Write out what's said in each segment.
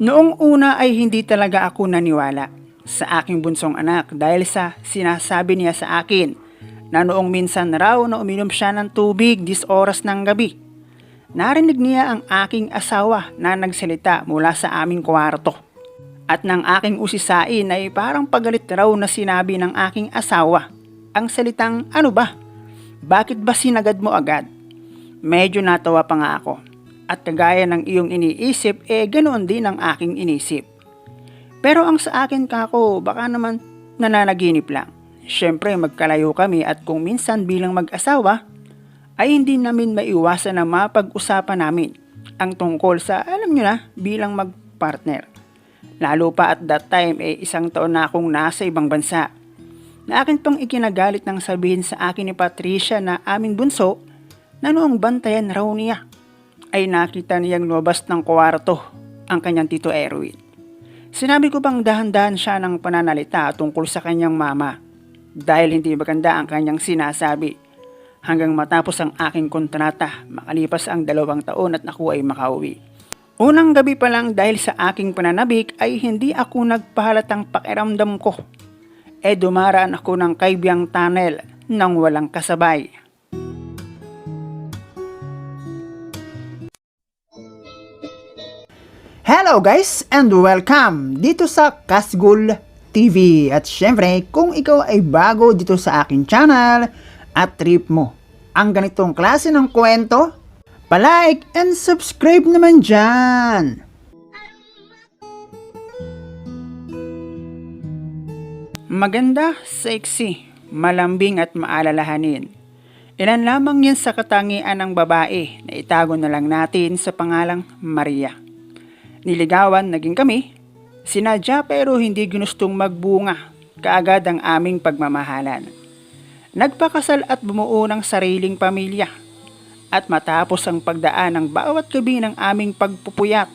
Noong una ay hindi talaga ako naniwala sa aking bunsong anak dahil sa sinasabi niya sa akin na noong minsan raw na uminom siya ng tubig dis oras ng gabi. Narinig niya ang aking asawa na nagsalita mula sa aming kwarto. At ng aking usisain ay parang pagalit raw na sinabi ng aking asawa ang salitang ano ba? Bakit ba sinagad mo agad? Medyo natawa pa nga ako. At kagaya ng iyong iniisip, eh ganoon din ang aking inisip. Pero ang sa akin kako, baka naman nananaginip lang. Siyempre magkalayo kami at kung minsan bilang mag-asawa, ay hindi namin maiwasan na mapag-usapan namin ang tungkol sa, alam nyo na, bilang mag-partner. Lalo pa at that time, eh isang taon na akong nasa ibang bansa. Na akin pang ikinagalit ng sabihin sa akin ni Patricia na aming bunso na noong bantayan raw niya ay nakita niyang lumabas ng kwarto ang kanyang tito Erwin. Sinabi ko bang dahan-dahan siya ng pananalita tungkol sa kanyang mama dahil hindi maganda ang kanyang sinasabi hanggang matapos ang aking kontrata makalipas ang dalawang taon at ako ay makauwi. Unang gabi pa lang dahil sa aking pananabik ay hindi ako nagpahalatang pakiramdam ko. E dumaraan ako ng kaibiyang tunnel nang walang kasabay. Hello guys and welcome dito sa Kasgul TV. At syempre, kung ikaw ay bago dito sa akin channel at trip mo ang ganitong klase ng kwento, palike and subscribe naman dyan. Maganda, sexy, malambing at maalalahanin. Ilan lamang yan sa katangian ng babae na itago na lang natin sa pangalang Maria. Niligawan naging kami, sinadya pero hindi ginustong magbunga kaagad ang aming pagmamahalan. Nagpakasal at bumuo ng sariling pamilya. At matapos ang pagdaan ng bawat gabi ng aming pagpupuyat,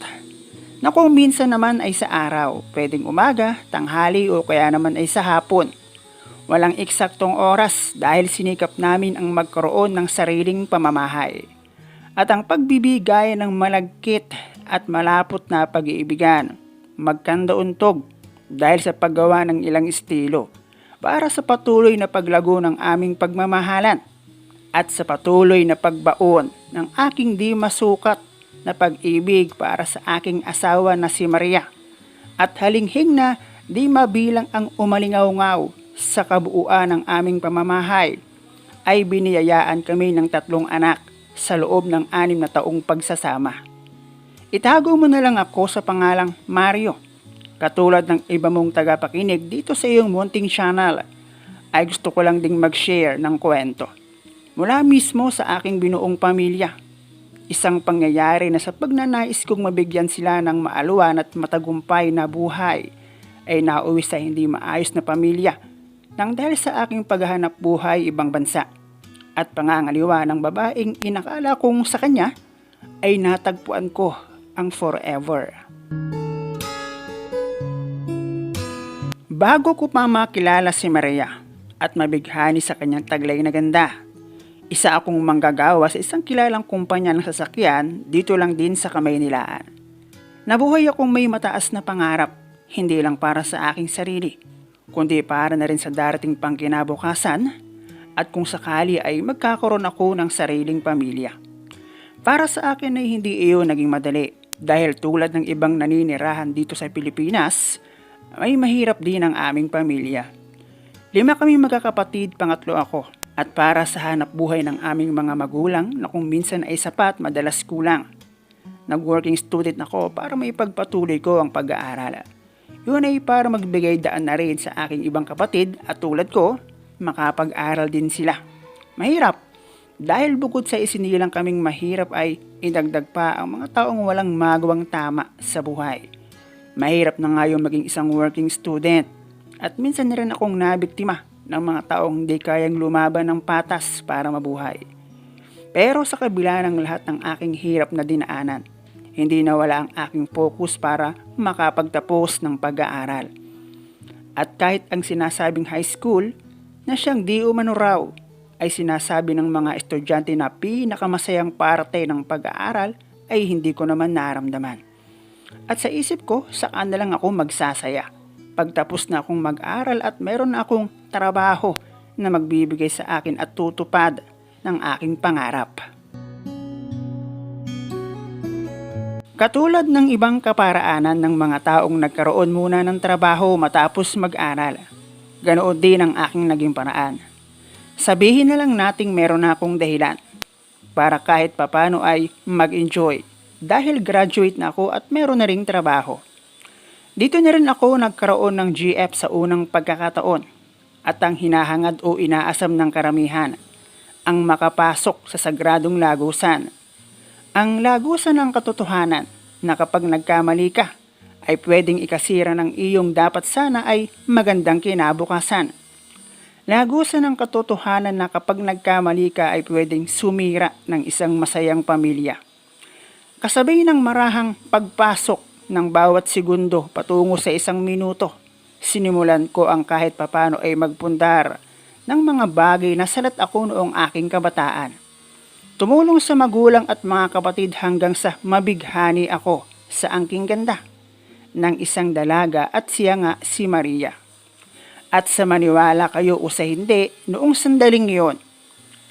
na kung minsan naman ay sa araw, pwedeng umaga, tanghali o kaya naman ay sa hapon. Walang eksaktong oras dahil sinikap namin ang magkaroon ng sariling pamamahay. At ang pagbibigay ng malagkit at malapot na pag-iibigan, magkandauntog dahil sa paggawa ng ilang estilo para sa patuloy na paglago ng aming pagmamahalan at sa patuloy na pagbaon ng aking di masukat na pag-ibig para sa aking asawa na si Maria at halinghing na di mabilang ang umalingaw-ngaw sa kabuuan ng aming pamamahay ay biniyayaan kami ng tatlong anak sa loob ng anim na taong pagsasama. Itago mo na lang ako sa pangalang Mario Katulad ng iba mong tagapakinig dito sa iyong munting channel, ay gusto ko lang ding mag-share ng kwento. Mula mismo sa aking binuong pamilya. Isang pangyayari na sa pagnanais kong mabigyan sila ng maaluan at matagumpay na buhay ay nauwi sa hindi maayos na pamilya nang dahil sa aking paghahanap buhay ibang bansa at pangangaliwa ng babaeng inakala kong sa kanya ay natagpuan ko ang forever. Bago ko pa makilala si Maria at mabighani sa kanyang taglay na ganda, isa akong manggagawa sa isang kilalang kumpanya ng sasakyan dito lang din sa Kamaynilaan. Nabuhay akong may mataas na pangarap, hindi lang para sa aking sarili, kundi para na rin sa darating pang kinabukasan at kung sakali ay magkakaroon ako ng sariling pamilya. Para sa akin ay hindi iyon naging madali dahil tulad ng ibang naninirahan dito sa Pilipinas, ay mahirap din ang aming pamilya. Lima kami magkakapatid, pangatlo ako. At para sa hanap buhay ng aming mga magulang na kung minsan ay sapat, madalas kulang. Nag-working student ako para may pagpatuloy ko ang pag-aaral. Yun ay para magbigay daan na rin sa aking ibang kapatid at tulad ko, makapag-aral din sila. Mahirap, dahil bukod sa isinilang kaming mahirap ay idagdag pa ang mga taong walang magawang tama sa buhay. Mahirap na nga yung maging isang working student. At minsan na rin akong nabiktima ng mga taong hindi kayang lumaban ng patas para mabuhay. Pero sa kabila ng lahat ng aking hirap na dinaanan, hindi nawala ang aking focus para makapagtapos ng pag-aaral. At kahit ang sinasabing high school na siyang di umano raw ay sinasabi ng mga estudyante na pinakamasayang parte ng pag-aaral ay hindi ko naman naramdaman. At sa isip ko, saan na lang ako magsasaya. Pagtapos na akong mag-aral at meron na akong trabaho na magbibigay sa akin at tutupad ng aking pangarap. Katulad ng ibang kaparaanan ng mga taong nagkaroon muna ng trabaho matapos mag-aral, ganoon din ang aking naging paraan. Sabihin na lang nating meron na akong dahilan para kahit papano ay mag-enjoy dahil graduate na ako at meron na ring trabaho. Dito na rin ako nagkaroon ng GF sa unang pagkakataon at ang hinahangad o inaasam ng karamihan ang makapasok sa sagradong lagusan. Ang lagusan ng katotohanan na kapag nagkamali ka ay pwedeng ikasira ng iyong dapat sana ay magandang kinabukasan. Lagusan ng katotohanan na kapag nagkamali ka ay pwedeng sumira ng isang masayang pamilya. Kasabay ng marahang pagpasok ng bawat segundo patungo sa isang minuto, sinimulan ko ang kahit papano ay magpundar ng mga bagay na salat ako noong aking kabataan. Tumulong sa magulang at mga kapatid hanggang sa mabighani ako sa angking ganda ng isang dalaga at siya nga si Maria. At sa maniwala kayo o sa hindi, noong sandaling yon,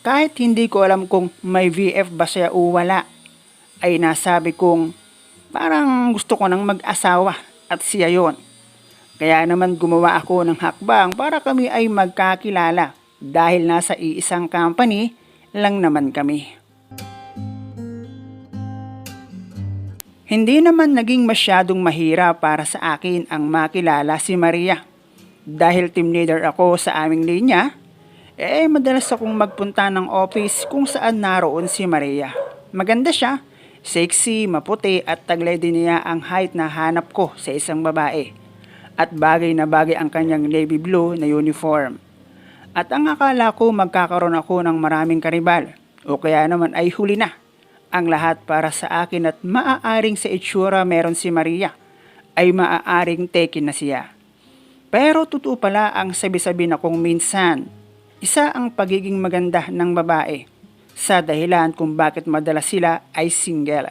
kahit hindi ko alam kung may VF ba siya o wala, ay nasabi kong parang gusto ko nang mag-asawa at siya yon. Kaya naman gumawa ako ng hakbang para kami ay magkakilala dahil nasa iisang company lang naman kami. Hindi naman naging masyadong mahirap para sa akin ang makilala si Maria. Dahil team leader ako sa aming linya, eh madalas akong magpunta ng office kung saan naroon si Maria. Maganda siya, sexy, maputi at taglay din niya ang height na hanap ko sa isang babae. At bagay na bagay ang kanyang navy blue na uniform. At ang akala ko magkakaroon ako ng maraming karibal o kaya naman ay huli na ang lahat para sa akin at maaaring sa itsura meron si Maria ay maaaring taken na siya. Pero totoo pala ang sabi-sabi na kung minsan, isa ang pagiging maganda ng babae sa dahilan kung bakit madalas sila ay single.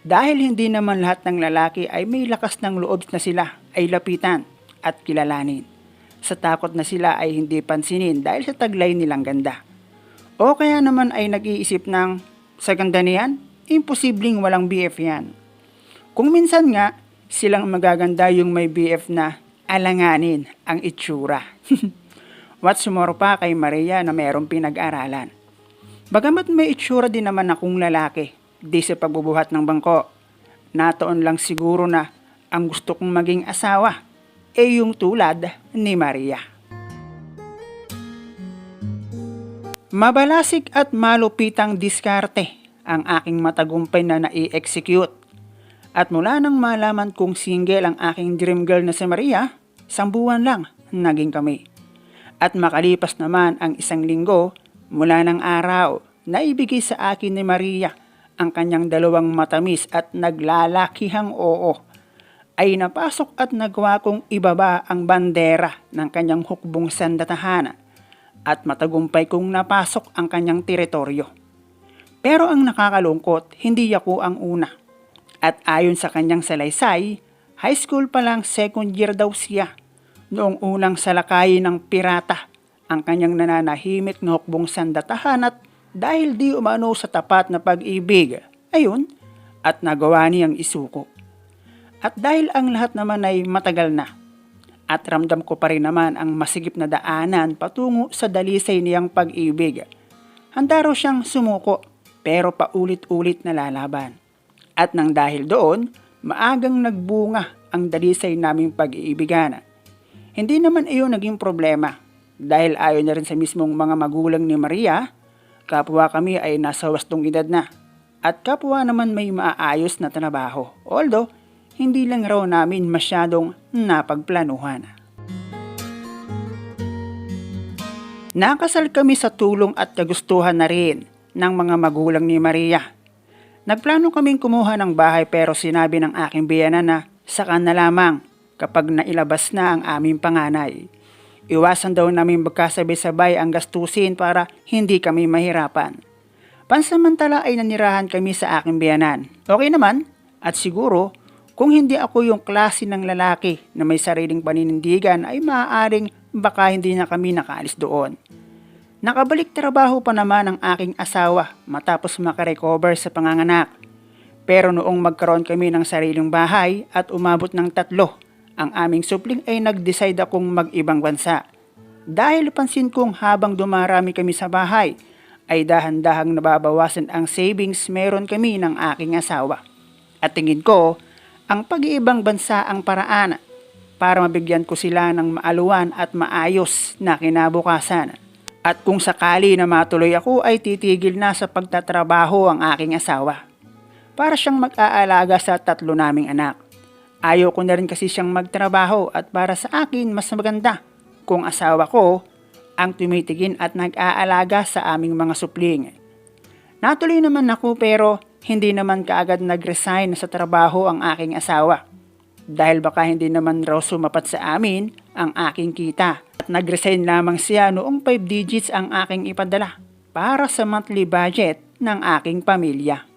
Dahil hindi naman lahat ng lalaki ay may lakas ng loob na sila ay lapitan at kilalanin. Sa takot na sila ay hindi pansinin dahil sa taglay nilang ganda. O kaya naman ay nag-iisip ng sa ganda niyan, imposibleng walang BF yan. Kung minsan nga, silang magaganda yung may BF na alanganin ang itsura. What's more pa kay Maria na mayroong pinag-aralan. Bagamat may itsura din naman akong lalaki, di sa pagbubuhat ng bangko. Natoon lang siguro na ang gusto kong maging asawa, ay yung tulad ni Maria. Mabalasik at malupitang diskarte ang aking matagumpay na nai-execute. At mula nang malaman kong single ang aking dream girl na si Maria, isang buwan lang naging kami. At makalipas naman ang isang linggo mula ng araw na ibigay sa akin ni Maria ang kanyang dalawang matamis at naglalakihang oo ay napasok at nagawa kong ibaba ang bandera ng kanyang hukbong sandatahan at matagumpay kong napasok ang kanyang teritoryo. Pero ang nakakalungkot, hindi ako ang una. At ayon sa kanyang salaysay, high school pa lang second year daw siya. Noong unang salakay ng pirata, ang kanyang nananahimik na hukbong sandatahan at dahil di umano sa tapat na pag-ibig, ayun, at nagawa niyang isuko. At dahil ang lahat naman ay matagal na, at ramdam ko pa rin naman ang masigip na daanan patungo sa dalisay niyang pag-ibig. Handa raw siyang sumuko pero paulit-ulit na lalaban. At nang dahil doon, maagang nagbunga ang dalisay naming pag-iibigan. Hindi naman iyon naging problema dahil ayon na rin sa mismong mga magulang ni Maria, kapwa kami ay nasa wastong edad na at kapwa naman may maayos na trabaho. Although, hindi lang raw namin masyadong napagplanuhan. Nakasal kami sa tulong at kagustuhan na rin ng mga magulang ni Maria. Nagplano kaming kumuha ng bahay pero sinabi ng aking biyanan na saka na lamang kapag nailabas na ang aming panganay. Iwasan daw namin magkasabay-sabay ang gastusin para hindi kami mahirapan. Pansamantala ay nanirahan kami sa aking biyanan. Okay naman at siguro Kung hindi ako yung klase ng lalaki na may sariling paninindigan ay maaaring baka hindi na kami nakaalis doon. Nakabalik trabaho pa naman ang aking asawa matapos makarecover sa panganganak. Pero noong magkaroon kami ng sariling bahay at umabot ng tatlo, ang aming supling ay nag-decide akong mag-ibang bansa. Dahil pansin kong habang dumarami kami sa bahay, ay dahan-dahang nababawasan ang savings meron kami ng aking asawa. At tingin ko, ang pag-iibang bansa ang paraan para mabigyan ko sila ng maaluan at maayos na kinabukasan. At kung sakali na matuloy ako ay titigil na sa pagtatrabaho ang aking asawa. Para siyang mag-aalaga sa tatlo naming anak. Ayaw ko na rin kasi siyang magtrabaho at para sa akin mas maganda kung asawa ko ang tumitigin at nag-aalaga sa aming mga supling. Natuloy naman ako pero hindi naman kaagad nag-resign sa trabaho ang aking asawa. Dahil baka hindi naman raw sumapat sa amin ang aking kita. At nag-resign lamang siya noong 5 digits ang aking ipadala para sa monthly budget ng aking pamilya.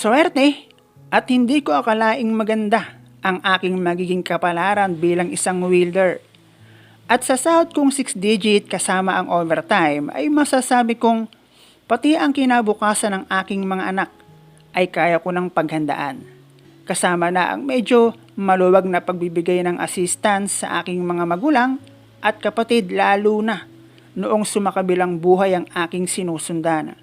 Swerte at hindi ko akalaing maganda ang aking magiging kapalaran bilang isang wielder. At sa sahod kong 6 digit kasama ang overtime ay masasabi kong pati ang kinabukasan ng aking mga anak ay kaya ko ng paghandaan. Kasama na ang medyo maluwag na pagbibigay ng assistance sa aking mga magulang at kapatid lalo na noong sumakabilang buhay ang aking sinusundan.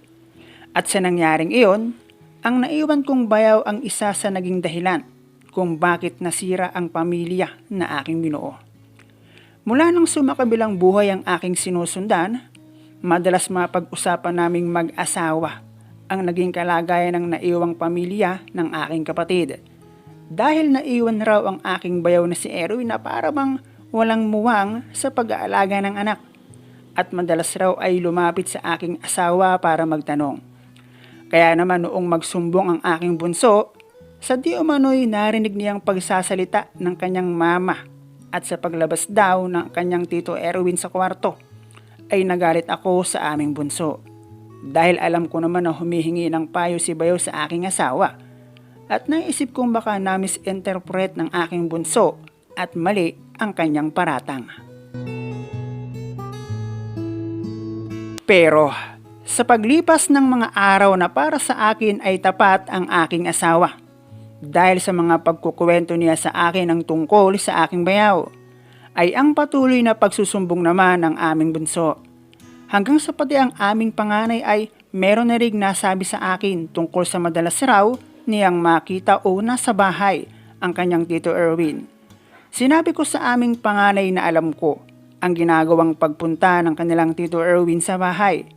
At sa nangyaring iyon, ang naiwan kong bayaw ang isa sa naging dahilan kung bakit nasira ang pamilya na aking binuo. Mula nang sumakabilang buhay ang aking sinusundan, madalas mapag-usapan naming mag-asawa ang naging kalagayan ng naiwang pamilya ng aking kapatid. Dahil naiwan raw ang aking bayaw na si Erwin na parang walang muwang sa pag-aalaga ng anak. At madalas raw ay lumapit sa aking asawa para magtanong. Kaya naman noong magsumbong ang aking bunso, sa di umano'y narinig niyang pagsasalita ng kanyang mama at sa paglabas daw ng kanyang tito Erwin sa kwarto, ay nagalit ako sa aming bunso. Dahil alam ko naman na humihingi ng payo si Bayo sa aking asawa. At naisip kong baka na-misinterpret ng aking bunso at mali ang kanyang paratang. Pero sa paglipas ng mga araw na para sa akin ay tapat ang aking asawa. Dahil sa mga pagkukwento niya sa akin ng tungkol sa aking bayaw, ay ang patuloy na pagsusumbong naman ng aming bunso. Hanggang sa pati ang aming panganay ay meron na rin nasabi sa akin tungkol sa madalas raw niyang makita o nasa bahay ang kanyang tito Erwin. Sinabi ko sa aming panganay na alam ko ang ginagawang pagpunta ng kanilang tito Erwin sa bahay.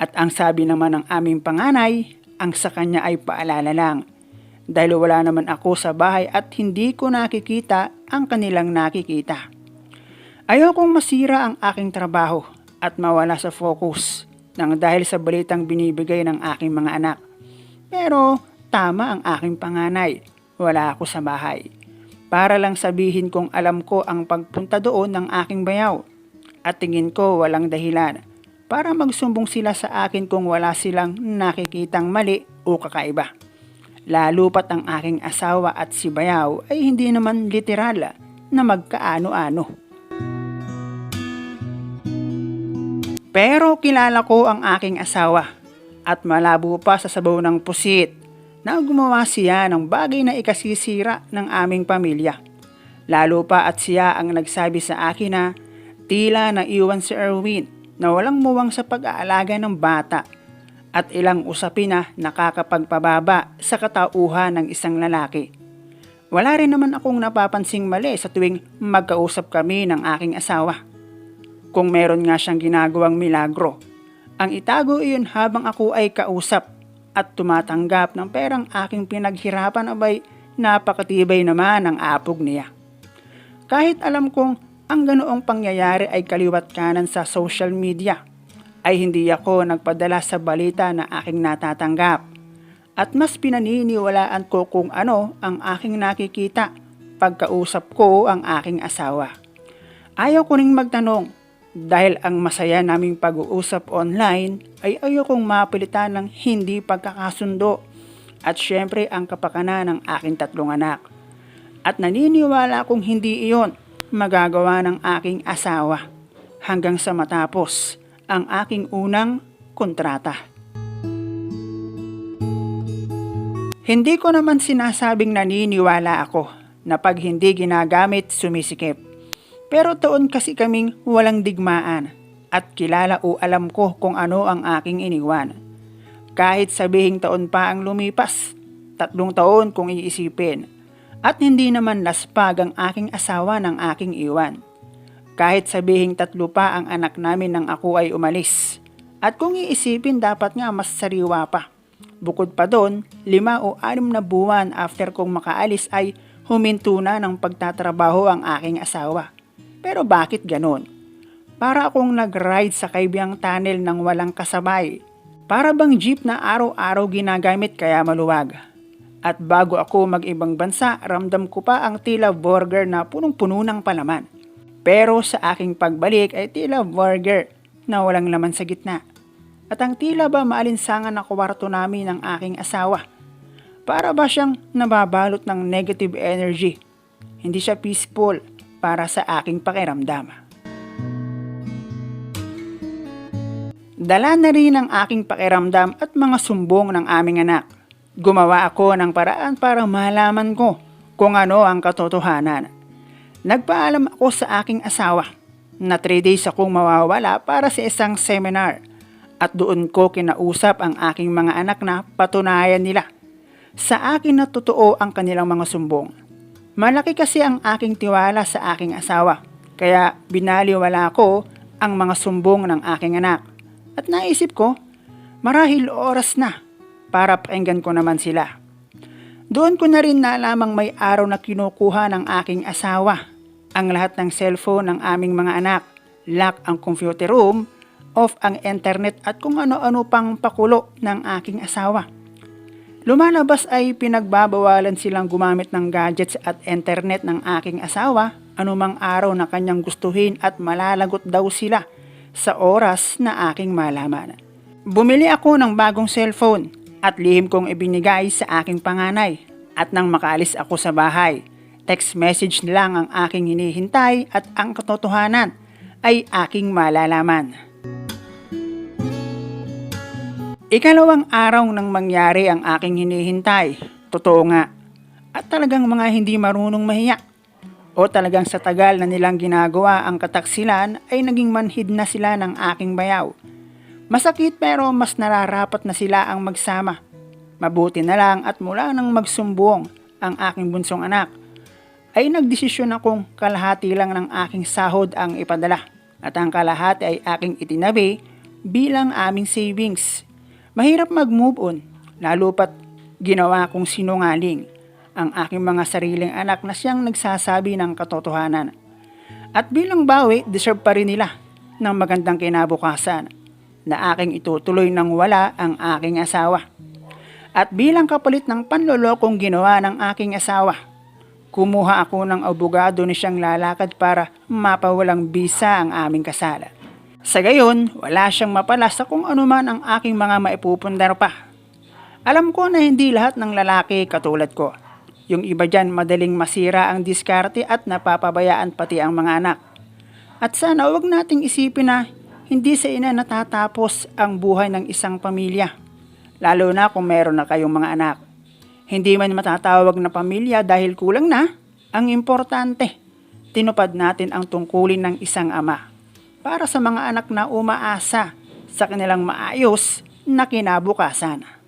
At ang sabi naman ng aming panganay, ang sa kanya ay paalala lang. Dahil wala naman ako sa bahay at hindi ko nakikita ang kanilang nakikita. Ayokong masira ang aking trabaho at mawala sa focus nang dahil sa balitang binibigay ng aking mga anak. Pero tama ang aking panganay, wala ako sa bahay. Para lang sabihin kong alam ko ang pagpunta doon ng aking bayaw. At tingin ko walang dahilan para magsumbong sila sa akin kung wala silang nakikitang mali o kakaiba. Lalo pat ang aking asawa at si bayaw ay hindi naman literal na magkaano-ano. Pero kilala ko ang aking asawa at malabo pa sa sabaw ng pusit na gumawa siya ng bagay na ikasisira ng aming pamilya. Lalo pa at siya ang nagsabi sa akin na tila na iwan si Erwin na walang muwang sa pag-aalaga ng bata at ilang usapin na nakakapagpababa sa katauhan ng isang lalaki. Wala rin naman akong napapansing mali sa tuwing magkausap kami ng aking asawa. Kung meron nga siyang ginagawang milagro, ang itago iyon habang ako ay kausap at tumatanggap ng perang aking pinaghirapan abay napakatibay naman ang apog niya. Kahit alam kong ang ganoong pangyayari ay kaliwat kanan sa social media, ay hindi ako nagpadala sa balita na aking natatanggap. At mas pinaniniwalaan ko kung ano ang aking nakikita pagkausap ko ang aking asawa. Ayaw ko ring magtanong dahil ang masaya naming pag-uusap online ay ayokong mapilitan ng hindi pagkakasundo at syempre ang kapakanan ng aking tatlong anak. At naniniwala kong hindi iyon magagawa ng aking asawa hanggang sa matapos ang aking unang kontrata. Hindi ko naman sinasabing naniniwala ako na pag hindi ginagamit sumisikip. Pero taon kasi kaming walang digmaan at kilala o alam ko kung ano ang aking iniwan. Kahit sabihing taon pa ang lumipas, tatlong taon kung iisipin. At hindi naman laspag ang aking asawa ng aking iwan. Kahit sabihing tatlo pa ang anak namin nang ako ay umalis. At kung iisipin dapat nga mas sariwa pa. Bukod pa doon, lima o anim na buwan after kong makaalis ay huminto na ng pagtatrabaho ang aking asawa. Pero bakit ganon? Para akong nag-ride sa kaibiyang tunnel ng walang kasabay. Para bang jeep na araw-araw ginagamit kaya maluwag. At bago ako mag-ibang bansa, ramdam ko pa ang tila burger na punong-puno ng palaman. Pero sa aking pagbalik ay tila burger na walang laman sa gitna. At ang tila ba maalinsangan na kwarto namin ng aking asawa. Para ba siyang nababalot ng negative energy. Hindi siya peaceful para sa aking pakiramdam. Dala na rin ang aking pakiramdam at mga sumbong ng aming anak. Gumawa ako ng paraan para malaman ko kung ano ang katotohanan. Nagpaalam ako sa aking asawa na 3 days akong mawawala para sa isang seminar at doon ko kinausap ang aking mga anak na patunayan nila sa akin na totoo ang kanilang mga sumbong. Malaki kasi ang aking tiwala sa aking asawa kaya binaliwala ko ang mga sumbong ng aking anak at naisip ko marahil oras na para pakinggan ko naman sila. Doon ko na rin nalamang may araw na kinukuha ng aking asawa ang lahat ng cellphone ng aming mga anak, lock ang computer room, off ang internet at kung ano-ano pang pakulo ng aking asawa. Lumalabas ay pinagbabawalan silang gumamit ng gadgets at internet ng aking asawa anumang araw na kanyang gustuhin at malalagot daw sila sa oras na aking malaman. Bumili ako ng bagong cellphone at lihim kong ibinigay sa aking panganay at nang makaalis ako sa bahay, text message lang ang aking hinihintay at ang katotohanan ay aking malalaman. Ikalawang araw nang mangyari ang aking hinihintay. Totoo nga. At talagang mga hindi marunong mahiya. O talagang sa tagal na nilang ginagawa ang kataksilan ay naging manhid na sila ng aking bayaw. Masakit pero mas nararapat na sila ang magsama. Mabuti na lang at mula nang magsumbong ang aking bunsong anak ay nagdesisyon akong kalahati lang ng aking sahod ang ipadala at ang kalahati ay aking itinabi bilang aming savings Mahirap mag-move on, lalo pat ginawa kong sinungaling ang aking mga sariling anak na siyang nagsasabi ng katotohanan. At bilang bawi, deserve pa rin nila ng magandang kinabukasan na aking itutuloy nang wala ang aking asawa. At bilang kapalit ng panlolokong ginawa ng aking asawa, kumuha ako ng abogado ni siyang lalakad para mapawalang bisa ang aming kasalan. Sa gayon, wala siyang mapala sa kung ano man ang aking mga maipupundar pa. Alam ko na hindi lahat ng lalaki katulad ko. Yung iba dyan madaling masira ang diskarte at napapabayaan pati ang mga anak. At sana wag nating isipin na hindi sa ina natatapos ang buhay ng isang pamilya. Lalo na kung meron na kayong mga anak. Hindi man matatawag na pamilya dahil kulang na. Ang importante, tinupad natin ang tungkulin ng isang ama para sa mga anak na umaasa sa kanilang maayos na kinabukasan.